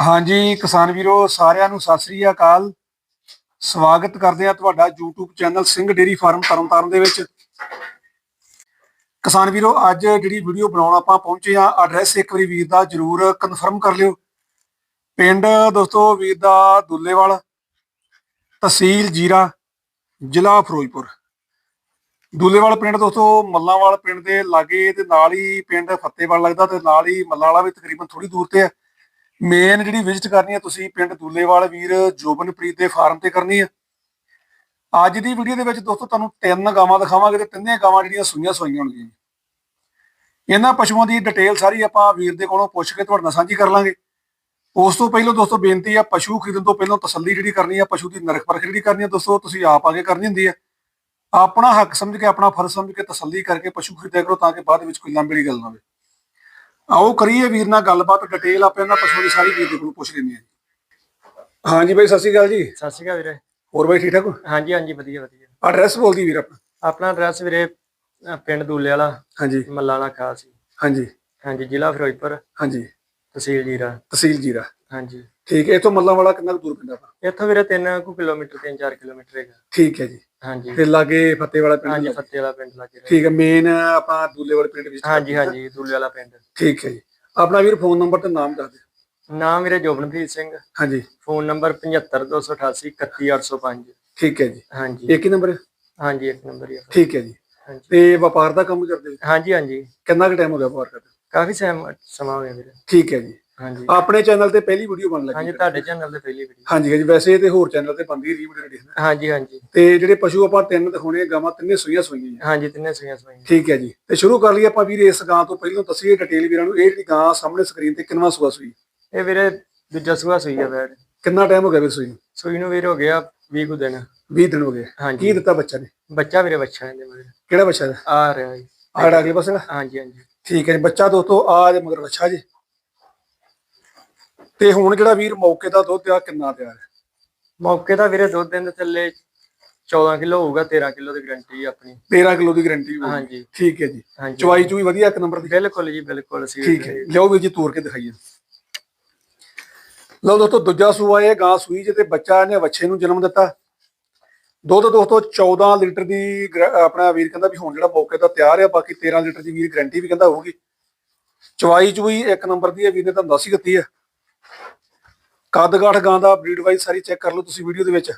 ਹਾਂਜੀ, ਕਿਸਾਨ ਵੀਰੋ, ਸਾਰਿਆਂ ਨੂੰ ਸਤਿ ਸ੍ਰੀ ਅਕਾਲ। ਸਵਾਗਤ ਕਰਦੇ ਆ ਤੁਹਾਡਾ YouTube channel Singh dairy farm Tarntaran ਦੇ ਵਿੱਚ। ਕਿਸਾਨ ਵੀਰੋ, ਅੱਜ ਜਿਹੜੀ ਵੀਡੀਓ ਬਣਾਉਣ ਆਪਾਂ ਪਹੁੰਚੇ ਆ ਐਡਰੈਸ ਇੱਕ ਵਾਰੀ ਵੀਰ ਦਾ ਜਰੂਰ ਕਨਫਰਮ ਕਰ ਲਿਓ। ਪਿੰਡ ਦੋਸਤੋ, ਵੀਰ ਦਾ ਦੁੱਲੇਵਾਲ, ਤਹਿਸੀਲ ਜੀਰਾ, ਜ਼ਿਲ੍ਹਾ ਫਿਰੋਜ਼ਪੁਰ। ਦੁੱਲੇਵਾਲ ਪਿੰਡ ਦੋਸਤੋ, ਮੱਲਾਂਵਾਲ ਪਿੰਡ ਦੇ ਲਾਗੇ ਤੇ ਨਾਲ ਹੀ ਪਿੰਡ ਫੱਤੇਵਾਲ ਲੱਗਦਾ ਤੇ ਨਾਲ ਹੀ ਮੱਲਾਂ ਵਾਲਾ ਵੀ ਤਕਰੀਬਨ ਥੋੜੀ ਦੂਰ ਤੇ ਹੈ। ਮੇਨ ਜਿਹੜੀ ਵਿਜ਼ਿਟ ਕਰਨੀ ਹੈ ਤੁਸੀਂ ਪਿੰਡ ਦੂਲੇਵਾਲ ਵੀਰ ਜੋਬਨਪ੍ਰੀਤ ਦੇ ਫਾਰਮ ਤੇ ਕਰਨੀ ਹੈ ਅੱਜ ਦੀ ਵੀਡੀਓ ਦੇ ਵਿੱਚ ਦੋਸਤੋ ਤੁਹਾਨੂੰ ਤਿੰਨ ਗਾਵਾਂ ਦਿਖਾਵਾਂਗੇ ਤੇ ਤਿੰਨੇ ਗਾਵਾਂ ਜਿਹੜੀਆਂ ਸੂਈਆਂ ਸੂਈਆਂ ਹੋਣਗੀਆਂ। ਇਹਨਾਂ ਪਸ਼ੂਆਂ ਦੀ ਡਿਟੇਲ ਸਾਰੀ ਆਪਾਂ ਵੀਰ ਦੇ ਕੋਲੋਂ ਪੁੱਛ ਕੇ ਤੁਹਾਡੇ ਨਾਲ ਸਾਂਝੀ ਕਰ ਲਾਂਗੇ। ਉਸ ਤੋਂ ਪਹਿਲਾਂ ਦੋਸਤੋ ਬੇਨਤੀ ਆ, ਪਸ਼ੂ ਖਰੀਦਣ ਤੋਂ ਪਹਿਲਾਂ ਤਸੱਲੀ ਜਿਹੜੀ ਕਰਨੀ ਆ, ਪਸ਼ੂ ਦੀ ਨਰਖ ਪਰਖ ਜਿਹੜੀ ਕਰਨੀ ਆ, ਦੋਸਤੋ ਤੁਸੀਂ ਆਪ ਆਗੇ ਕਰਨੀ ਹੁੰਦੀ ਆ। ਆਪਣਾ ਹੱਕ ਸਮਝ ਕੇ, ਆਪਣਾ ਫਰਜ਼ ਸਮਝ ਕੇ ਤਸੱਲੀ ਕਰਕੇ ਪਸ਼ੂ ਖਰੀਦਿਆ ਕਰੋ ਤਾਂ ਕਿ ਬਾਅਦ ਵਿੱਚ ਕੋਈ ਲੰਬੜੀ ਗੱਲ ਨਾ ਹੋਵੇ। ਆਓ ਕਰੀਏ ਵੀਰ ਨਾਲ ਗੱਲਬਾਤ ਡਿਟੇਲ ਆਪਾਂ ਇਹਨਾਂ ਪਸ਼ੂ ਦੀ ਸਾਰੀ ਵੀਰ ਦੇ ਕੋਲੋਂ ਪੁੱਛ ਲੈਂਦੇ ਹਾਂ ਹਾਂਜੀ ਬਾਈ ਸਤਿ ਸ਼੍ਰੀ ਅਕਾਲ ਜੀ। ਸਤਿ ਸ਼੍ਰੀ ਅਕਾਲ ਵੀਰੇ। ਹੋਰ ਬਾਈ ਠੀਕ ਠਾਕ ਹੋ? ਹਾਂਜੀ ਹਾਂਜੀ ਵਧੀਆ ਵਧੀਆ। ਐਡਰੈਸ ਬੋਲਦੀ ਵੀਰ ਆਪਣਾ। ਆਪਣਾ ਐਡਰੈਸ ਵੀਰੇ ਅਹ ਪਿੰਡ ਦੂਲੇ ਵਾਲਾ ਹਾਂਜੀ। ਮੱਲਾ ਵਾਲਾ ਖਾਸ ਸੀ। ਹਾਂਜੀ। ਹਾਂਜੀ ਜ਼ਿਲ੍ਹਾ ਫਿਰੋਜ਼ਪੁਰ। ਹਾਂਜੀ। ਤਹਿਸੀਲ ਜੀਰਾ। ਤਹਿਸੀਲ ਜੀਰਾ। ਹਾਂਜੀ। ਠੀਕ ਹੈ ਇਥੋਂ ਮੱਲਾਂ ਵਾਲਾ ਕਿੰਨਾ ਕੁ ਦੂਰ ਪੈਂਦਾ ਆਪਣਾ? ਇੱਥੋਂ ਵੀਰੇ 3 ਕੁ ਕਿਲੋਮੀਟਰ 3-4 ਕਿਲੋਮੀਟਰ ਹੈਗਾ। ਠੀਕ ਹੈ ਜੀ। ਹਾਂਜੀ। ਤੇ ਲਾਗੇ ਫੱਤੇ ਵਾਲਾ ਪਿੰਡ ਹਾਂਜੀ ਲਾਗੇ। ਫੱਤੇ ਵਾਲਾ ਪਿੰਡ ਲੱਗੇ ਠੀਕ ਹੈ ਮੇਨ ਆਪਾਂ ਦੂਲੇ ਵਾਲੇ ਪਿੰਡ ਵਿੱਚ ਹਾਂਜੀ ਹਾਂਜੀ ਦੂਲੇ ਵਾਲਾ ਪਿੰਡ। ਠੀਕ ਹੈ ਜੀ। ਆਪਣਾ ਵੀਰ ਫੋਨ ਨੰਬਰ ਤੇ ਨਾਮ ਦੱਸ ਦਿਓ। ਨਾਮ ਵੀਰੇ ਜੋਬਨਪ੍ਰੀਤ ਸਿੰਘ। ਹਾਂਜੀ। ਫੋਨ ਨੰਬਰ 75288 31805 ਠੀਕ ਹੈ ਜੀ। ਹਾਂਜੀ। ਇੱਕ ਹੀ ਨੰਬਰ ਹਾਂਜੀ ਇੱਕ ਨੰਬਰ ਹੀ ਆ ਠੀਕ ਹੈ ਜੀ। ਹਾਂਜੀ। ਤੇ ਵਪਾਰ ਦਾ ਕੰਮ ਕਰਦੇ ਹੋ? ਹਾਂਜੀ ਹਾਂਜੀ। ਕਿੰਨਾ ਕੁ ਟਾਈਮ ਹੋ ਗਿਆ ਵਪਾਰ ਕਰਦੇ? ਕਾਫੀ ਸਮ- ਸਮਾਂ ਹੋ ਗਿਆ ਵੀਰੇ। ਠੀਕ ਹੈ ਜੀ। ਹਾਂਜੀ। ਆਪਣੇ ਚੈਨਲ ਤੇ ਪਹਿਲੀ ਵੀਡੀਓ ਬਣ ਲੱਗੀ ਹਾਂਜੀ ਤੁਹਾਡੇ ਚੈਨਲ ਤੇ ਪਹਿਲੀ ਵੀਡੀਓ ਹਾਂਜੀ ਹਾਂਜੀ ਵੈਸੇ ਤੇ ਹੋਰ ਚੈਨਲ ਤੇ ਬੰਦੀ ਰਹੀ ਵੀਡੀਓ ਜਿਹੜੀ ਹਾਂਜੀ ਹਾਂਜੀ। ਤੇ ਜਿਹੜੇ ਪਸ਼ੂ ਆਪਾਂ ਤਿੰਨ ਦਿਖਾਉਣੇ ਗਾਵਾਂ ਤਿੰਨੇ ਸੂਈਆਂ ਸੂਈਆਂ। ਹਾਂਜੀ ਤਿੰਨੇ ਸੂਈਆਂ ਸੂਈਆਂ ਠੀਕ ਹੈ ਜੀ। ਤੇ ਸ਼ੁਰੂ ਕਰ ਲਈਏ ਆਪਾਂ ਵੀਰ ਇਸ ਗਾਂ ਤੋਂ ਪਹਿਲਾਂ ਦੱਸੀਏ ਡਿਟੇਲ ਵੀਰਾਂ ਨੂੰ ਇਹ ਜਿਹੜੀ ਗਾਂ ਸਾਹਮਣੇ ਸਕਰੀਨ ਤੇ ਕਿੰਨਵਾਂ ਸੂਆ ਸੂਈ ਇਹ ਵੀਰੇ ਦੂਜਾ ਸੂਆ ਸੂਈ ਆ ਬੈਡ। ਕਿੰਨਾ ਟਾਈਮ ਹੋ ਗਿਆ ਵੀਰ ਸੂਈ ਨੂੰ? ਸੂਈ ਨੂੰ ਵੀਰ ਹੋ ਗਿਆ 20 ਕੁ ਦਿਨ। 20 ਦਿਨ ਹੋ ਗਏ। ਕੀ ਦਿੱਤਾ ਬੱਚਾ ਨੇ? ਬੱਚਾ ਵੀਰੇ ਬੱਚਾ ਇਹਦੇ ਮਗਰ ਕਿਹੜਾ ਬੱਚਾ ਆ ਰਿਹਾ ਜੀ। ਆੜਾ ਅਗਲੇ ਪਾਸੇ ਹਾਂਜੀ ਹਾਂਜੀ। ਠੀਕ ਹੈ ਜੀ ਬੱਚਾ ਦੋਸਤੋ ਆ ਜੇ ਮਗਰ ਬੱਚਾ ਜੀ। ਤੇ ਹੁਣ ਜਿਹੜਾ ਵੀਰ ਮੌਕੇ ਦਾ ਦੁੱਧ ਆ ਕਿੰਨਾ ਤਿਆਰ ਹੈ? ਮੌਕੇ ਦਾ ਵੀਰੇ ਦੁੱਧ ਦੇ ਥੱਲੇ 14 ਕਿਲੋ ਹੋਊਗਾ 13 ਕਿਲੋ ਦੀ ਗਾਰੰਟੀ ਆਪਣੀ। 13 ਕਿਲੋ ਦੀ ਗਾਰੰਟੀ ਹੋਊਗੀ। ਹਾਂਜੀ। ਠੀਕ ਹੈ ਜੀ। ਹਾਂਜੀ ਚਵਾਈ ਚੂਈ ਵਧੀਆ ਇੱਕ ਨੰਬਰ ਦੀ? ਬਿਲਕੁਲ ਜੀ ਬਿਲਕੁਲ ਸੀ ਠੀਕ ਹੈ। ਲਿਓ ਵੀਰ ਜੀ ਤੋੜ ਕੇ ਦਿਖਾਈਏ। ਲਓ ਦੋਸਤੋ ਦੂਜਾ ਸੂਆ ਇਹ ਗਾਂ ਸੂਈ ਜਿਹਤੇ ਬੱਚਾ ਨੇ ਵੱਛੇ ਨੂੰ ਜਨਮ ਦਿੱਤਾ। ਦੁੱਧ ਦੋਸਤੋ 14 ਲੀਟਰ ਦੀ ਗਰ- ਆਪਣਾ ਵੀਰ ਕਹਿੰਦਾ ਵੀ ਹੁਣ ਜਿਹੜਾ ਮੌਕੇ ਦਾ ਤਿਆਰ ਆ ਬਾਕੀ 13 ਲੀਟਰ ਦੀ ਵੀਰ ਗਰੰਟੀ ਵੀ ਕਹਿੰਦਾ ਹੋਊਗੀ। ਚਵਾਈ ਚੂਈ ਇੱਕ ਨੰਬਰ ਦੀ ਹੈ ਵੀਰ ਨੇ ਤੁਹਾਨੂੰ ਦੱਸ ਹੀ ਦਿੱਤੀ ਹੈ। ਕੱਦ ਕਾਠ ਗਾਂ ਦਾ ਬਰੀਡ ਵਾਈਜ਼ ਸਾਰੀ ਚੈੱਕ ਕਰ ਲਓ ਤੁਸੀਂ ਵੀਡੀਓ ਦੇ ਵਿੱਚ।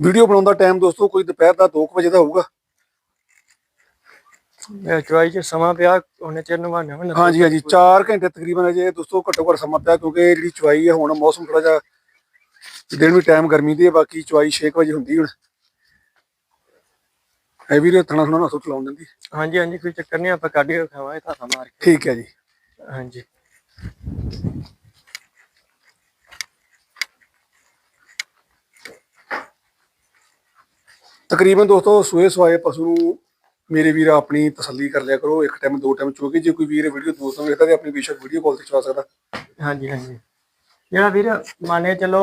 ਵੀਡੀਓ ਬਣਾਉਣ ਦਾ ਟਾਈਮ ਦੋਸਤੋ ਕੋਈ ਦੁਪਹਿਰ ਦਾ 2 ਵਜੇ ਦਾ ਹੋਊਗਾ। ਚੁਆਈ ਚ ਸਮਾਂ ਪਿਆ ਉਹਨੇ ਚਿਰ ਨਵਾਣਾ ਵਾ ਹਾਂਜੀ ਹਾਂਜੀ 4 ਘੰਟੇ ਤਕਰੀਬਨ ਅਜੇ ਦੋਸਤੋ ਘੱਟੋ ਘੱਟ ਸਮਾਂ ਪਿਆ ਕਿਉਂਕਿ ਜਿਹੜੀ ਚੁਆਈ ਹੈ ਹੁਣ ਮੌਸਮ ਥੋੜਾ ਜਿਹਾ ਦਿਨ ਵੀ ਟਾਈਮ ਗਰਮੀ ਦੀ ਹੈ ਬਾਕੀ ਚੁਆਈ 6 ਵਜੇ ਹੁੰਦੀ ਹੁਣ। ਇਹ ਵੀਰੇ ਥਣਾ ਥਣਾ ਨਾ ਸੁੱਟ ਲਾਉਣ ਦਿੰਦੀ। ਹਾਂਜੀ ਹਾਂਜੀ ਕੋਈ ਚੱਕਰ ਨਹੀਂ ਆਪਾਂ ਕੱਢ ਕੇ ਖਾਵਾਂਗੇ ਧਾਤਾ ਮਾਰ ਕੇ। ਠੀਕ ਹੈ ਜੀ। ਹਾਂਜੀ। ਤਕਰੀਬਨ ਦੋਸਤੋ ਸੂਏ ਸਵਾਏ ਪਸ਼ੂ ਨੂੰ ਮੇਰੇ ਵੀਰ ਆਪਣੀ ਤਸੱਲੀ ਕਰ ਲਿਆ ਕਰੋ ਇੱਕ ਟਾਈਮ ਦੋ ਟਾਈਮ ਚੋਕੇ ਜੇ ਕੋਈ ਵੀਰ ਵੀਡੀਓ ਦੋਸਤਾਂ ਨੂੰ ਵੇਖਦਾ ਤੇ ਆਪਣੀ ਬੇਸ਼ੱਕ ਵੀਡੀਓ ਕਾਲ ਤੇ ਚਵਾ ਸਕਦਾ। ਹਾਂਜੀ ਹਾਂਜੀ। ਜਿਹੜਾ ਵੀਰ ਮੰਨੇ ਚਲੋ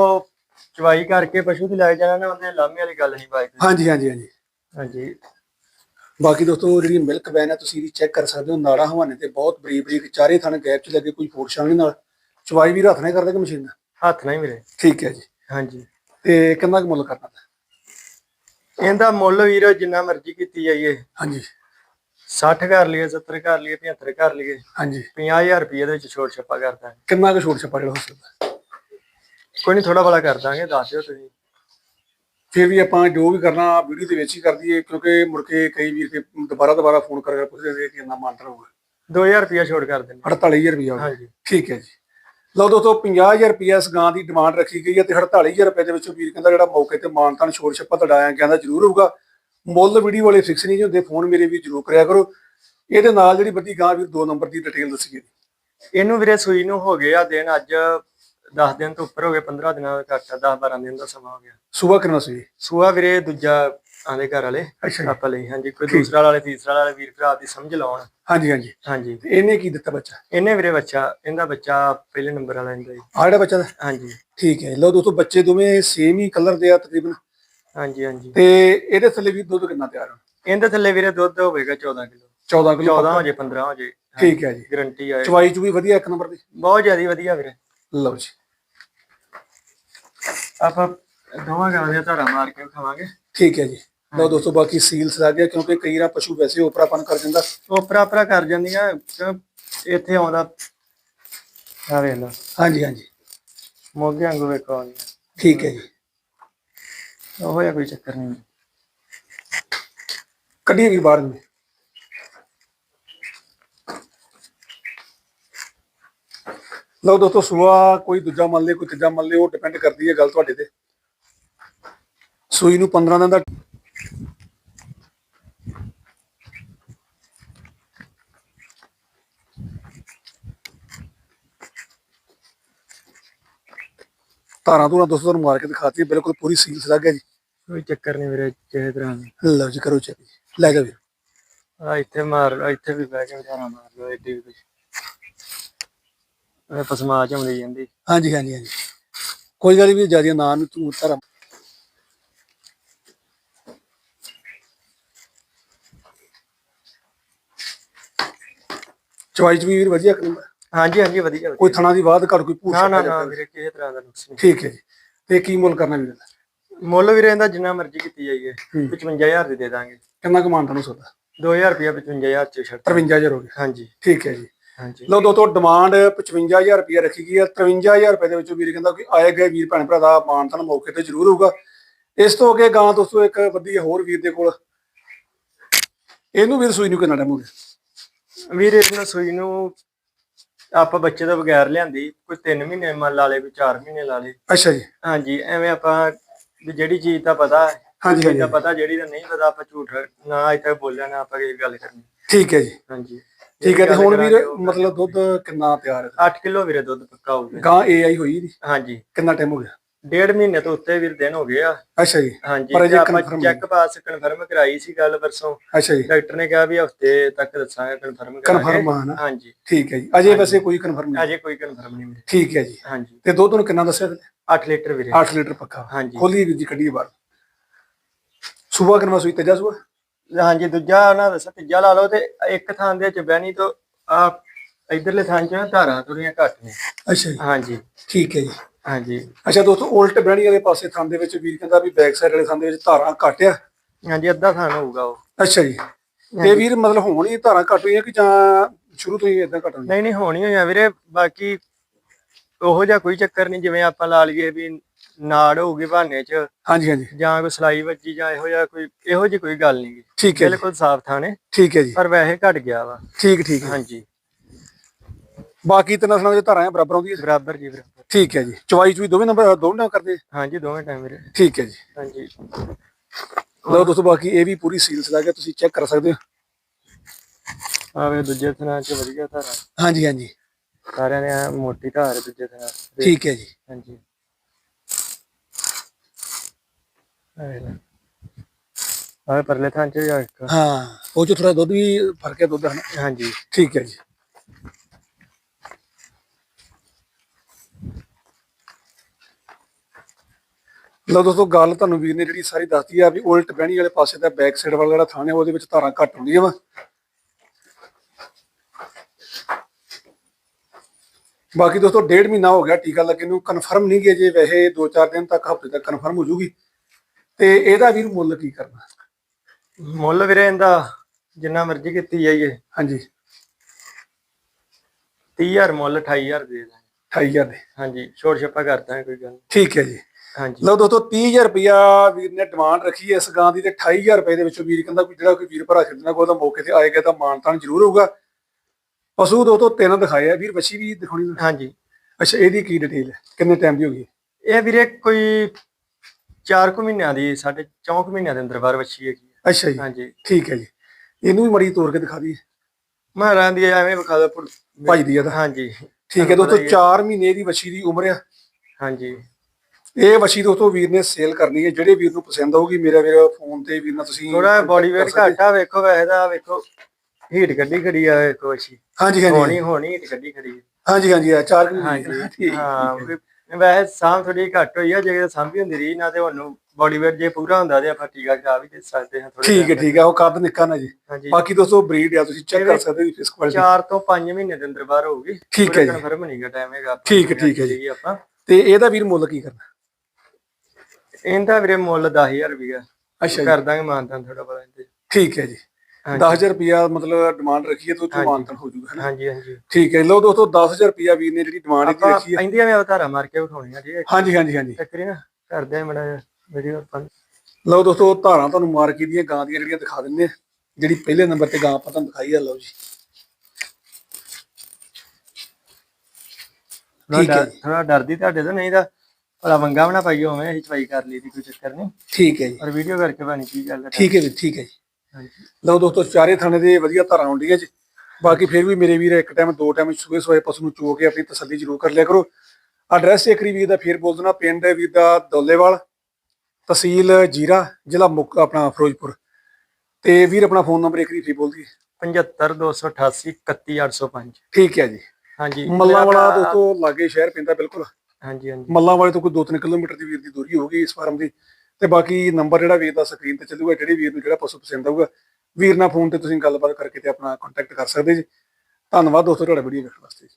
ਚਵਾਈ ਕਰਕੇ ਪਸ਼ੂ ਦੀ ਲੈ ਜਾਣਾ ਨਾ ਉਹਨੇ ਲਾਮੇ ਵਾਲੀ ਗੱਲ ਨਹੀਂ ਬਾਈ ਹਾਂਜੀ ਹਾਂਜੀ ਹਾਂਜੀ। ਹਾਂਜੀ। ਬਾਕੀ ਦੋਸਤੋ ਜਿਹੜੀ ਮਿਲਕ ਵੈਨ ਹੈ ਤੁਸੀਂ ਇਹਦੀ ਚੈੱਕ ਕਰ ਸਕਦੇ ਹੋ। ਨਾੜਾ ਹਵਾਨੇ ਤੇ ਬਹੁਤ ਬਰੀਕ ਬਰੀਕ ਚਾਰੇ ਥਾਣੇ ਗੈਪ ਚ ਲੱਗੇ ਕੋਈ ਫੋੜ ਸ਼ਾਂਗ ਨਾਲ। ਚਵਾਈ ਵੀ ਹੱਥ ਨਾਲ ਕਰਦਾ ਕਿ ਮਸ਼ੀਨ ਨਾਲ? ਹੱਥ ਨਹੀਂ ਵੀਰੇ। ਠੀਕ ਹੈ ਜੀ। ਹਾਂਜੀ। ਤੇ ਕਿੰਨਾ ਕੁ ਮੁੱਲ ਕਰਨਾ ਇਹਦਾ ਮੁੱਲ ਵੀਰ ਜਿੰਨਾ ਮਰਜ਼ੀ ਕੀਤੀ ਜਾਈਏ। ਹਾਂਜੀ। 60 ਕਰ ਲਈਏ 70 ਕਰ ਲਈਏ 75 ਕਰ ਲਈਏ। ਹਾਂਜੀ। 50000 ਰੁਪਏ ਦੇ ਵਿੱਚ ਛੋਟ ਛੱਪਾ ਕਰ ਦਾਂਗੇ ਕਿੰਨਾ ਕੁ ਛੋਟ ਛਪਾ ਜਿਹੜਾ ਹੋ ਸਕਦਾ? ਕੋਈ ਨਹੀਂ ਥੋੜਾ ਬੜਾ ਕਰ ਦਾਂਗੇ ਦੱਸ ਦਿਓ ਤੁਸੀਂ। ਫਿਰ ਵੀ ਆਪਾਂ ਜੋ ਵੀ ਕਰਨਾ ਵੀਡੀਓ ਦੇ ਵਿੱਚ ਹੀ ਕਰ ਦਈਏ ਕਿਉਂਕਿ ਮੁੜ ਕੇ ਕਈ ਵੀਰ ਕੇ ਦੁਬਾਰਾ ਦੁਬਾਰਾ ਫੋਨ ਕਰ ਕਰ ਪੁੱਛਦੇ ਨੇ ਕਿ ਕਿੰਨਾ ਮਾਨਤਰ ਹੋਊਗਾ। 2000 ਰੁਪਏ ਛੋਟ ਕਰ ਦਿੰਦੇ 48000 ਰੁਪਇਆ ਹੋਊਗਾ। ਹਾਂਜੀ। ਠੀਕ ਹੈ ਜੀ। ਲਓ ਦੋਸਤੋ 50000 ਰੁਪਇਆ ਇਸ ਗਾਂ ਦੀ ਡਿਮਾਂਡ ਰੱਖੀ ਗਈ ਹੈ ਤੇ 48000 ਰੁਪਏ ਦੇ ਵਿੱਚੋਂ ਵੀਰ ਕਹਿੰਦਾ ਜਿਹੜਾ ਮੌਕੇ ਤੇ ਮਾਨਤਾਨ ਛੋੜ ਛੱਪਾ ਤੁਹਾਡਾ ਆਇਆ ਕਹਿੰਦਾ ਜ਼ਰੂਰ ਹੋਊਗਾ। ਮੁੱਲ ਵੀਡੀਓ ਵਾਲੇ ਫਿਕਸ ਨਹੀਂ ਜੀ ਹੁੰਦੇ ਫੋਨ ਮੇਰੇ ਵੀ ਜ਼ਰੂਰ ਕਰਿਆ ਕਰੋ। ਇਹਦੇ ਨਾਲ ਜਿਹੜੀ ਵੱਡੀ ਗਾਂ ਵੀਰ ਦੋ ਨੰਬਰ ਦੀ ਡਿਟੇਲ ਦੱਸੀ ਗਈ ਇਹਨੂੰ ਵੀਰੇ ਸੂਈ ਨੂੰ ਹੋ ਗਏ ਆ ਦਿਨ ਅੱਜ 10 ਦਿਨ ਤੋਂ ਉੱਪਰ ਹੋ ਗਏ 15 ਦਿਨਾਂ ਦਾ ਘੱਟ 10 12 ਦਿਨ ਦਾ ਸਮਾਂ ਹੋ ਗਿਆ। ਸੂਬਾ ਕਰਨਾ ਸੀ? ਸੂਆ ਵੀਰੇ ਦੂਜਾ ਆਂਦੇ ਘਰ ਵਾਲੇ। ਆਪਾਂ ਲਈ ਹਾਂਜੀ ਕੋਈ ਦੂਸਰਾ ਵਾਲੇ ਤੀਸਰਾ ਵਾਲੇ ਵੀਰ ਭਰਾ ਦੀ ਸਮਝ ਲਾਉਣ। ਹਾਂਜੀ ਹਾਂਜੀ। ਹਾਂਜੀ। ਇਹਨੇ ਕੀ ਦਿੱਤਾ ਬੱਚਾ? ਇਹਨੇ ਵੀਰੇ ਬੱਚਾ ਇਹਦਾ ਬੱਚਾ ਪਹਿਲੇ ਨੰਬਰ ਵਾਲਾ ਇਹਦਾ ਆਹ ਜਿਹੜਾ ਬੱਚਾ ਦਾ? ਹਾਂਜੀ। ਠੀਕ ਹੈ ਲਓ ਦੋਸਤੋ ਬੱਚੇ ਦੋਵੇਂ ਸੇਮ ਹੀ ਕਲਰ ਦੇ ਆ ਤਕਰੀਬਨ। ਹਾਂਜੀ ਹਾਂਜੀ। ਤੇ ਇਹਦੇ ਥੱਲੇ ਵੀ ਦੁੱਧ ਕਿੰਨਾ ਤਿਆਰ ਆ? ਇਹਦੇ ਥੱਲੇ ਵੀਰੇ ਦੁੱਧ ਹੋਵੇਗਾ 14 ਕਿਲੋ। 14 ਕਿਲੋ 14 ਹੋ ਜੇ 15 ਹੋ ਜੇ। ਠੀਕ ਹੈ ਜੀ। ਗਰੰਟੀ ਆਏ ਚਵਾਈ ਚ ਵੀ ਵਧੀਆ ਇੱਕ ਨੰਬਰ ਦੀ? ਬਹੁਤ ਜ਼ਿਆਦਾ ਵਧੀਆ ਵੀਰੇ। ਲਓ ਜੀ। ਆਪਾਂ ਦੋਵਾਂ ਗਾਂ ਦੀਆਂ ਧਾਰਾਂ ਮਾਰ ਕੇ ਖਾਵਾਂਗੇ ਠੀਕ ਹੈ ਜੀ। ਲਓ ਦੋਸਤੋ ਬਾਕੀ ਸੀਲਸ ਲੱਗ ਗਿਆ ਕਿਉਂਕਿ ਕਈ ਵਾਰ ਪਸ਼ੂ ਵੈਸੇ ਉਪਰਾਪਨ ਕਰ ਜਾਂਦਾ। ਉਪਰਾ ਉਪਰਾ ਕਰ ਜਾਂਦੀਆਂ ਇੱਥੇ ਆਉਂਦਾ। ਆ ਵੇਖ ਲਓ। ਹਾਂਜੀ ਹਾਂਜੀ। ਮੋਗੇ ਵਾਂਗੂ ਵੇਖੋ ਠੀਕ ਹੈ ਜੀ। ਉਹ ਹੋਇਆ ਕੋਈ ਚੱਕਰ ਨਹੀਂ। ਕੱਢੀਏ ਵੀ ਬਾਹਰ ਨੂੰ। ਲਓ ਦੋਸਤੋ ਸੁਆ ਕੋਈ ਦੂਜਾ ਮੰਨ ਲੇ ਕੋਈ ਤੀਜਾ ਮੰਨ ਲੇ ਉਹ ਡਿਪੈਂਡ ਕਰਦੀ ਹੈ ਗੱਲ ਤੁਹਾਡੇ ਤੇ। ਸੂਈ ਨੂੰ 15 ਦਿਨ ਦਾ ਧਾਰਾਂ ਧੂਰਾਂ ਦੋਸਤੋ ਤੁਹਾਨੂੰ ਮਾਰ ਕੇ ਦਿਖਾਤੀ ਬਿਲਕੁਲ ਪੂਰੀ ਸੀਲਸ ਲੱਗ ਗਿਆ ਜੀ ਕੋਈ ਚੱਕਰ ਨਹੀਂ ਵੀਰੇ ਕਿਸੇ ਤਰ੍ਹਾਂ ਦਾ। ਲਓ ਜੀ ਕਰੋ ਚੈੱਕ ਲੈ ਜਾ ਵੀਰ। ਆ ਇੱਥੇ ਮਾਰ ਇੱਥੇ ਵੀ ਬਹਿ ਕੇ ਧਾਰਾਂ ਮਾਰ ਲਓ ਏਡੀ ਵੀ ਕੁਛ। ਇਹ ਪਸਮਾ ਚ ਆਉਂਦੀ ਜਾਂਦੀ। ਹਾਂਜੀ ਹਾਂਜੀ ਹਾਂਜੀ। ਕੋਈ ਗੱਲ ਵੀ ਜ਼ਿਆਦਾ ਨਾਂ ਨੂੰ ਤੂੰ ਧਰਮ। ਚਵਾਈ ਚ ਵੀ ਵੀਰ ਵਧੀਆ ਕਰੂੰਗਾ ਹਾਂਜੀ ਹਾਂਜੀ ਵਧੀਆ ਵਧੀਆ। ਕੋਈ ਥਣਾ ਦੀ ਬਾਤ ਘੜ ਕੋਈ ਭੂਤ ਨਾ ਨਾ ਨਾ। ਵੀਰੇ ਕਿਸੇ ਤਰ੍ਹਾਂ ਦਾ ਨੁਕਸ ਨਹੀਂ। ਠੀਕ ਹੈ ਜੀ। ਤੇ ਕੀ ਮੁੱਲ ਕਰਨਾ ਵੀਰ? ਦਾ? ਮੁੱਲ ਵੀਰੇ ਇਹਦਾ ਜਿੰਨਾ ਮਰਜ਼ੀ ਕੀਤੀ ਜਾਈਏ ਹੂੰ। 55000 ਦੇ ਦੇ ਦਾਂਗੇ। ਕਿੰਨਾ ਕਮਾਨ ਤੁਹਾਨੂੰ ਸੌਦਾ? 2000 ਰੁਪਇਆ 55000 ਚ ਛੱਡ 53000 ਹੋ ਗਿਆ। ਹਾਂਜੀ। ਠੀਕ ਹੈ ਜੀ। ਲਓ ਦੋਸਤੋ ਡਿਮਾਂਡ 55000 ਰੁਪਏ ਰੱਖੀ ਗਈ ਹੈ। 53000 ਰੁਪਏ ਦੇ ਵਿੱਚੋਂ ਵੀਰ ਕਹਿੰਦਾ ਕਿ ਆਏ ਗਏ ਵੀਰ ਭੈਣ ਭਰਾ ਦਾ ਮਾਨਤਨ ਮੌਕੇ ਤੇ ਜ਼ਰੂਰ ਹੋਊਗਾ। ਇਸ ਤੋਂ ਅੱਗੇ ਗਾਂ ਦੋਸਤੋ ਇੱਕ ਵਧੀਆ ਹੋਰ ਵੀਰ ਦੇ ਕੋਲ। ਇਹਨੂੰ ਵੀਰ ਸੂਈ ਨੂੰ ਕਿੰਨਾ ਟਾਈਮ ਹੋ ਗਿਆ? ਵੀਰੇ ਇਹਨਾਂ ਸੂਈ ਨੂੰ ਆਪਾਂ ਬੱਚੇ ਤੋਂ ਬਗੈਰ ਲਿਆਂਦੀ ਕੋਈ 3 ਮਹੀਨੇ ਮੰਨ ਲਾ ਲੇ ਕੋਈ 4 ਮਹੀਨੇ ਲਾ ਲੇ ਅੱਛਾ ਜੀ। ਹਾਂਜੀ ਐਵੇਂ ਆਪਾਂ ਜਿਹੜੀ ਚੀਜ਼ ਦਾ ਪਤਾ ਹਾਂਜੀ ਚੀਜ਼ ਦਾ ਹਾਂਜੀ। ਪਤਾ ਜਿਹੜੀ ਦਾ ਨਹੀਂ ਪਤਾ ਆਪਾਂ ਝੂਠ ਨਾ ਤੱਕ ਬੋਲਿਆ ਨਾ ਆਪਾਂ ਇਹ ਗੱਲ ਕਰਨੀ। ਠੀਕ ਹੈ ਜੀ। ਹਾਂਜੀ। ਠੀਕ ਹੈ ਤੇ ਹੁਣ ਵੀਰ ਮਤਲਬ ਦੁੱਧ ਕਿੰਨਾ ਤਿਆਰ ਹੈ 8 ਕਿਲੋ ਵੀਰੇ ਦੁੱਧ ਪੱਕਾ ਹੋ ਗਿਆ ਗਾਂ ਏਆਈ ਹੋਈ ਦੀ ਹਾਂਜੀ। ਕਿੰਨਾ ਟਾਈਮ ਹੋ ਗਿਆ? ਡੇਢ ਮਹੀਨੇ ਤੋਂ ਉੱਤੇ ਵੀਰ ਦਿਨ ਹੋ ਗਏ ਆ। ਅੱਛਾ ਜੀ। ਹਾਂਜੀ ਪਰ ਅਜੇ ਆਪਾਂ ਚੈੱਕ ਪਾਸ ਕਨਫਰਮ ਕਰਾਈ ਸੀ ਗੱਲ ਪਰਸੋਂ। ਅੱਛਾ ਜੀ। ਡਾਕਟਰ ਨੇ ਕਿਹਾ ਵੀ ਹਫ਼ਤੇ ਤੱਕ ਦੱਸਾਂਗੇ ਕਨਫਰਮ ਕਨਫਰਮ ਕਰਾਂਗੇ ਆ ਨਾ। ਹਾਂਜੀ। ਠੀਕ ਹੈ ਜੀ। ਅਜੇ ਵੈਸੇ ਕੋਈ ਕਨਫਰਮ ਨਹੀਂ। ਅਜੇ ਕੋਈ ਕਨਫਰਮ ਨਹੀਂ ਵੀਰੇ। ਠੀਕ ਹੈ ਜੀ। ਹਾਂਜੀ। ਤੇ ਦੁੱਧ ਨੂੰ ਕਿੰਨਾ ਦੱਸਿਆ 8 ਲੀਟਰ ਵੀਰੇ। 8 ਲੀਟਰ ਪੱਕਾ। ਹਾਂਜੀ। ਖੋਲੀ ਵੀਰ ਜੀ ਕੱਢੀਏ ਬਾਹਰ। ਸਵੇਰ ਕਿੰਨਾ ਸੂਈ ਤੇਜਾ ਸੂਆ? ਹਾਂਜੀ ਦੂਜਾ ਉਹਨਾਂ ਦੱਸਿਆ ਤੀਜਾ ਲਾ ਲਓ ਤੇ ਇੱਕ ਥਾਂ ਦੇ ਚ ਬਹਿਣੀ ਤੋਂ ਆ ਇਧਰਲੇ ਥਾਂ ਚ ਨਾ ਧਾਰਾਂ ਥੋੜੀਆਂ ਘੱਟ ਨੇ। ਅੱਛਾ ਜੀ। ਹਾਂਜੀ। ਠੀਕ ਹੈ ਜੀ। ਹਾਂਜੀ। ਅੱਛਾ ਦੋਸਤੋ ਉਲਟ ਬਹਿਣੀ ਵਾਲੇ ਪਾਸੇ ਥਾਂ ਦੇ ਵਿੱਚ ਵੀਰ ਕਹਿੰਦਾ ਵੀ ਬੈਕ ਸਾਈਡ ਵਾਲੇ ਥਾਂ ਦੇ ਵਿੱਚ ਧਾਰਾਂ ਘੱਟ ਆ। ਹਾਂਜੀ ਅੱਧਾ ਥਾਂ ਹੋਊਗਾ ਉਹ। ਅੱਛਾ ਜੀ। ਤੇ ਵੀਰ ਮਤਲਬ ਹੁਣ ਹੀ ਧਾਰਾਂ ਘੱਟ ਹੋਈਆਂ ਕਿ ਜਾਂ ਸ਼ੁਰੂ ਤੋਂ ਹੀ ਇਦਾਂ ਘੱਟ ਹੋਈਆਂ? ਨਹੀਂ ਨਹੀਂ ਹੋਣੀ ਹੋਈਆਂ ਵੀਰੇ। ਬਾਕੀ ਉਹੋ ਜਿਹਾ ਕੋਈ ਚੱਕਰ ਨਹੀਂ ਜਿਵੇਂ ਆਪਾਂ ਲਾ ਲਈਏ ਵੀ ਨਾੜ ਹੋਊਗੀ ਬਹਾਨੇ ਚ ਹਾਂਜੀ ਹਾਂਜੀ। ਜਾਂ ਕੋਈ ਸਲਾਈ ਵੱਜੀ ਜਾਂ ਇਹੋ ਜਿਹਾ ਕੋਈ ਇਹੋ ਜਿਹੀ ਕੋਈ ਗੱਲ ਨਹੀਂ ਠੀਕ ਹੈ ਜੀ। ਬਿਲਕੁਲ ਸਾਫ਼ ਥਾਂ ਨੇ ਠੀਕ ਹੈ ਜੀ। ਪਰ ਵੈਸੇ ਘਟ ਗਿਆ ਵਾ। ਠੀਕ ਠੀਕ ਹੈ। ਹਾਂਜੀ। ਬਾਕੀ ਤਿੰਨ ਨਸਲਾਂ ਦੇ ਧਾਰਾਂ ਬਰਾਬਰ ਆਉਂਦੀਆਂ ਬਰਾਬਰ ਜੀ ਬਰਾਬਰ। ਠੀਕ ਹੈ ਜੀ। ਚਵਾਈ ਚੂਈ ਦੋਵੇਂ ਨੰਬਰ ਦੋਵੇਂ ਨਾਲ ਕਰਦੇ? ਹਾਂਜੀ ਦੋਵੇਂ ਟਾਈਮ ਵੀਰੇ। ਠੀਕ ਹੈ ਜੀ। ਹਾਂਜੀ। ਲਓ ਦੋਸਤੋ ਬਾਕੀ ਇਹ ਵੀ ਪੂਰੀ ਸੀਲਸ ਲਾ ਕੇ ਤੁਸੀਂ ਚੈੱਕ ਕਰ ਸਕਦੇ ਹੋ। ਆਵੇ ਦੂਜੇ ਥਾਂ ਚ ਵਧੀਆ ਧਾਰਾ। ਹਾਂਜੀ ਹਾਂਜੀ। ਸਾਰਿਆਂ ਨੇ ਐਂ ਮੋਟੀ ਧਾਰ ਦੂਜੇ ਥਾਂ। ਠੀਕ ਹੈ ਜੀ। ਹਾਂਜੀ। ਆਵੇ ਪਰਲੇ ਥਾਂ ਚ ਜਾ ਇੱਕ। ਹਾਂ ਉਹ ਚ ਥੋੜਾ ਦੁੱਧ ਵੀ ਫ਼ਰਕ ਹੈ ਦੁੱਧ ਹਨ ਹਾਂਜੀ। ਠੀਕ ਹੈ ਜੀ। ਲਓ ਦੋਸਤੋ ਗੱਲ ਤੁਹਾਨੂੰ ਵੀਰ ਨੇ ਜਿਹੜੀ ਸਾਰੀ ਦੱਸਤੀ ਆ ਵੀ ਉਲਟ ਬਹਿਣੀ ਵਾਲੇ ਪਾਸੇ ਦਾ ਬੈਕ ਸਾਈਡ ਵਾਲਾ ਜਿਹੜਾ ਥਾਂ ਹੈ ਉਹਦੇ ਵਿੱਚ ਧਾਰਾਂ ਘੱਟ ਹੁੰਦੀਆਂ ਵਾ। ਬਾਕੀ ਦੋਸਤੋ ਡੇਢ ਮਹੀਨਾ ਹੋ ਗਿਆ ਟੀਕਾ ਲੱਗੇ ਨੂੰ। ਕਨਫਰਮ ਨਹੀਂ ਗਿਆ ਜੇ ਵੈਸੇ 2-4 ਦਿਨ ਤੱਕ ਹਫ਼ਤੇ ਤੱਕ ਕਨਫਰਮ ਹੋ ਜੂਗੀ। ਤੇ ਇਹਦਾ ਵੀਰ ਮੁੱਲ ਕੀ ਕਰਨਾ? ਮੁੱਲ ਵੀਰੇ ਇਹਦਾ ਜਿੰਨਾ ਮਰਜ਼ੀ ਕੀਤੀ ਜਾਈਏ। ਹਾਂਜੀ। 30000 ਮੁੱਲ 28000 ਦੇ ਦਾਂਗੇ। 28000 ਦੇ। ਹਾਂਜੀ ਛੋੜ ਛੱਪਾ ਕਰਦਾ ਕੋਈ ਗੱਲ। ਠੀਕ ਹੈ ਜੀ। ਹਾਂਜੀ। ਲਓ ਦੋਸਤੋ 30000 ਰੁਪਇਆ ਵੀਰ ਨੇ ਡਿਮਾਂਡ ਰੱਖੀ ਹੈ ਇਸ ਗਾਂ ਦੀ ਤੇ 28000 ਰੁਪਏ ਦੇ ਵਿੱਚੋਂ ਵੀਰ ਕਹਿੰਦਾ ਕੋਈ ਜਿਹੜਾ ਕੋਈ ਵੀਰ ਭਰਾ ਖਰੀਦਣਾ ਕੋਈ ਉਹਦਾ ਮੌਕੇ ਤੇ ਆਏਗਾ ਤਾਂ ਮਾਨਤਾਨ ਜ਼ਰੂਰ ਹੋਊਗਾ। ਪਸ਼ੂ ਦੋਸਤੋ ਤਿੰਨ ਦਿਖਾਏ ਆ। ਵੀਰ ਬੱਚੀ ਵੀ ਦਿਖਾਉਣੀ। ਹਾਂਜੀ। ਅੱਛਾ ਇਹਦੀ ਕੀ ਡਿਟੇਲ ਹੈ? ਕਿੰਨੇ ਟਾਈਮ ਦੀ ਹੋ ਗਈ ਇਹ ਵੀਰੇ ਕੋਈ 4 ਕੁ ਮਹੀਨਿਆਂ ਦੀ ਸਾਡੇ 4 ਮਹੀਨਿਆਂ ਦੇ ਅੰਦਰ ਬਾਹਰ ਵੱਛੀ ਹੈਗੀ ਹੈ। ਅੱਛਾ ਜੀ। ਹਾਂਜੀ। ਠੀਕ ਹੈ ਜੀ। ਇਹਨੂੰ ਵੀ ਮੜੀ ਤੋੜ ਕੇ ਦਿਖਾ ਦਈਏ। ਮਹਾਰਾਂ ਦੀ ਐਵੇਂ ਵਿਖਾ ਦੋ ਭਾਈ ਦੀ ਇਹਦਾ ਹਾਂਜੀ। ਠੀਕ ਹੈ ਦੋਸਤੋ 4 ਮਹੀਨੇ ਦੀ ਬੱਚੀ ਦੀ ਉਮਰ ਆ। ਹਾਂਜੀ। ਇਹ ਬੱਚੀ ਦੋਸਤੋ ਵੀਰ ਨੇ ਸੇਲ ਕਰਨੀ ਹੈ। ਜਿਹੜੇ ਵੀਰ ਨੂੰ ਪਸੰਦ ਆਊਗੀ ਮੇਰਾ ਵੀਰ ਫੋਨ ਤੇ ਵੀਰ ਨਾਲ ਤੁਸੀਂ ਥੋੜਾ ਬੋਡੀ ਵੇਟ। ਘੱਟ ਆ ਵੇਖੋ ਵੈਸੇ ਦਾ ਵੇਖੋ ਹੀਟ ਗੱਡੀ ਖੜੀ ਆ ਵੇਖੋ ਵੱਛੀ। ਹਾਂਜੀ ਹਾਂਜੀ। ਹੋਣੀ ਹੋਣੀ ਹੀਟ ਗੱਡੀ ਖੜੀ ਹੈ। ਹਾਂਜੀ ਹਾਂਜੀ ਆ 4 ਮਹੀਨੇ ਹਾਂਜੀ। ਠੀਕ। ਹਾਂ ਵੀ ਵੈਸੇ ਸਾਂਭ ਥੋੜੀ ਘੱਟ ਹੋਈ ਆ ਜੇ ਸਾਂਭੀ ਹੁੰਦੀ ਰਹੀ ਨਾ ਤੇ ਉਹਨੂੰ ਬਾਡੀਵੇਟ ਜੇ ਪੂਰਾ ਹੁੰਦਾ ਤੇ ਆਪਾਂ ਟੀਕਾ ਕਰਾ ਵੀ ਦੇ ਸਕਦੇ ਹਾਂ ਥੋੜੇ ਠੀਕ ਹੈ ਠੀਕ ਹੈ ਉਹ ਕੱਦ ਨਿੱਕਾ ਨਾ ਜੀ। ਬਾਕੀ ਦੋਸਤੋ ਬਰੀਡ ਆ ਤੁਸੀਂ ਚੈੱਕ ਕਰ ਸਕਦੇ ਹੋ ਫਿਸ ਕੁਆਲਿਟੀ 4 ਤੋਂ 5 ਮਹੀਨੇ ਦੇ ਅੰਦਰ ਬਾਹਰ ਹੋਊਗੀ। ਠੀਕ ਹੈ ਜੀ। ਕਨਫਰਮ ਨਹੀਂਗਾ ਟਾਈਮ ਹੈਗਾ ਆਪਾਂ ਠੀਕ ਹੈ, ਠੀਕ ਹੈ ਜੀ। ਆਪਾਂ। ਤੇ ਇਹਦਾ ਵੀਰ ਮੁੱਲ ਕੀ ਕਰਨਾ? ਇਹਦਾ ਵੀਰੇ ਮੁੱਲ 10000 ਰੁਪਇਆ ਅੱਛਾ ਕਰ ਦਾਂਗੇ ਮਾਨਤਾਂ ਥੋੜਾ ਬੜਾ ਠੀਕ ਹੈ ਜੀ। 10000 ਰੁਪਿਆ ਮਤਲਬ ਡਿਮਾਂਡ ਰੱਖੀ ਹੈ ਤਾਂ ਹਾਂਜੀ। ਮਾਨਤਨ ਹੋ ਨਾ? ਹਾਂਜੀ ਹਾਂਜੀ। ਠੀਕ ਹੈ ਲਓ ਦੋਸਤੋ 10000 ਰੁਪਿਆ ਵੀਰ ਨੇ ਜਿਹੜੀ ਡਿਮਾਂਡ ਇਹਦੀ ਰੱਖੀ ਹੈ। ਕਹਿੰਦੀਆਂ ਮੈਂ ਉਤਾਰਾ ਮਾਰ ਕੇ ਉਠਾਉਣੀਆਂ ਜੀ ਹਾਂਜੀ ਹਾਂਜੀ ਹਾਂਜੀ। ਚੱਕਰੀ ਨਾ ਕਰਦੇ ਆ ਮੜਾ ਵੀਡੀਓ ਆਪਾਂ। ਲਓ ਦੋਸਤੋ ਧਾਰਾਂ ਤੁਹਾਨੂੰ ਮਾਰਕੀ ਦੀਆਂ ਗਾਂ ਦੀਆਂ ਜਿਹੜੀਆਂ ਦਿਖਾ ਦਿੰਨੇ ਆ ਜਿਹੜੀ ਪਹਿਲੇ ਨੰਬਰ ਤੇ ਗਾਂ ਆਪਾਂ ਤੁਹਾਨੂੰ ਦਿਖਾਈ ਆ ਲਓ ਜੀ। ਥੋੜਾ ਡਰਦੀ ਤੁਹਾਡੇ ਤੋਂ ਨਹੀਂ ਤਾਂ ਭਲਾ ਵੰਗਾ ਬਣਾ ਪਾਈਓ ਹੋਵੇਂ ਅਸੀਂ ਚਵਾਈ ਕਰ ਲਈ ਦੀ ਕੋਈ ਚੱਕਰ ਨਹੀਂ। ਠੀਕ ਹੈ ਜੀ। ਪਰ ਵੀਡੀਓ ਕਰਕੇ ਬਣੀ ਕੀ ਗੱਲ ਹੈ ਠੀਕ ਹੈ ਜੀ ਠੀਕ ਹੈ ਜੀ। ਲਓ ਦੋਸਤੋ ਚਾਰੇ ਥਾਣੇ ਦੇ ਵਧੀਆ ਧਾਰਾਂ ਆਉਂਦੀਆਂ ਜੀ। ਬਾਕੀ ਫਿਰ ਵੀ ਮੇਰੇ ਵੀਰ ਇੱਕ ਟਾਈਮ ਦੋ ਟਾਈਮ ਸੂਏ ਸੋਏ ਪਸ਼ੂ ਨੂੰ ਚੋ ਕੇ ਆਪਣੀ ਤਸੱਲੀ ਜ਼ਰੂਰ ਕਰ ਲਿਆ ਕਰੋ। ਐਡਰੈਸ ਇੱਕ ਵਾਰੀ ਦਾ ਫੇਰ ਬੋਲ ਦੇਣਾ ਪਿੰਡ ਵੀਰ ਦਾ ਦੌਲੇਵਾਲ ਤਹਿਸੀਲ ਜੀਰਾ ਜ਼ਿਲ੍ਹਾ ਮੁਕ ਆਪਣਾ ਫਿਰੋਜ਼ਪੁਰ। ਤੇ ਵੀਰ ਆਪਣਾ ਫੋਨ ਨੰਬਰ ਇੱਕ ਵਾਰੀ ਫੇਰ ਬੋਲ ਦਈਏ। 75288 31805 ਠੀਕ ਹੈ ਜੀ। ਹਾਂਜੀ। ਮੱਲਾਂ ਵਾਲਾ ਦੋਸਤੋ ਲਾਗੇ ਸ਼ਹਿਰ ਪੈਂਦਾ ਬਿਲਕੁਲ। ਹਾਂਜੀ ਹਾਂਜੀ। ਮੱਲਾਂ ਵਾਲੇ ਤੋਂ ਕੋਈ 2-3 ਕਿਲੋਮੀਟਰ ਦੀ ਵੀਰ ਦੀ ਦੂਰੀ ਹੋਊਗੀ ਇਸ ਫਾਰਮ ਦੀ। ਤੇ ਬਾਕੀ ਨੰਬਰ ਜਿਹੜਾ ਵੀਰ ਦਾ ਸਕਰੀਨ ਤੇ ਚੱਲੂਗਾ, ਜਿਹੜੀ ਵੀਰ ਨੂੰ ਜਿਹੜਾ ਪਸ਼ੂ ਪਸੰਦ ਆਊਗਾ, ਵੀਰ ਨਾਲ ਫੋਨ ਤੇ ਤੁਸੀਂ ਗੱਲਬਾਤ ਕਰਕੇ ਤੇ ਆਪਣਾ ਕੰਟੈਕਟ ਕਰ ਸਕਦੇ ਜੀ। ਧੰਨਵਾਦ ਦੋਸਤੋ, ਤੁਹਾਡਾ ਵੀਡੀਓ ਵੇਖਣ ਵਾਸਤੇ